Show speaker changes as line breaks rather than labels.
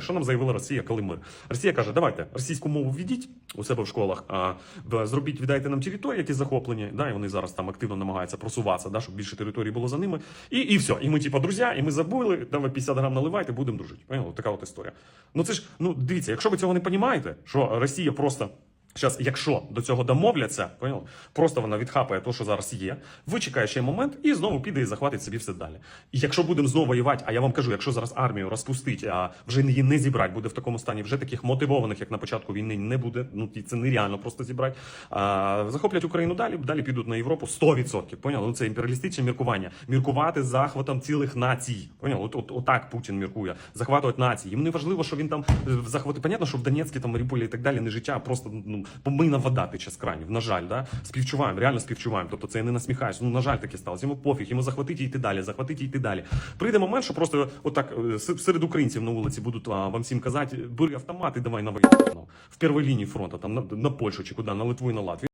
Що нам заявила Росія, коли мир? Росія каже, давайте російську мову введіть у себе в школах, а зробіть, віддайте нам території, які захоплені. Да, і вони зараз там активно намагаються просуватися, да, щоб більше території було за ними. І, і все. І ми, типа, друзі, і ми забули, давай 50 грам наливайте, будемо дружити. Поняли? Така от історія. Ну це ж, ну дивіться, якщо ви цього не розумієте, що Росія просто. Зараз, якщо до цього домовляться, поняли? просто вона відхапає те, що зараз є, вичекає ще момент і знову піде і захватить собі все далі. І якщо будемо знову воювати, а я вам кажу, якщо зараз армію розпустить, а вже її не зібрати, буде в такому стані, вже таких мотивованих, як на початку війни, не буде. Ну і це нереально просто зібрати. А, захоплять Україну далі, далі підуть на Європу 100%. Поняли? Ну це імперіалістичне міркування. Міркувати захватом цілих націй. Поняли? От, от, отак Путін міркує. Захватувати нації. Їм не важливо, що він там е, захватить. Понятно, що в Донецьку, там Маріуполі і так далі не життя, а просто ну помийна вода тече з кранів. На жаль, да? співчуваємо, реально співчуваємо. Тобто це я не насміхаюся. Ну на жаль, таке сталося. Йому пофіг, йому захватить і йти далі, захватить і йти далі. Прийде момент, що просто отак е, серед українців на вулиці будуть а, вам всім казати, бери автомат і давай на воєнну. В першій лінії фронту, там на, на Польщу чи куди, на Литву і на Латвію.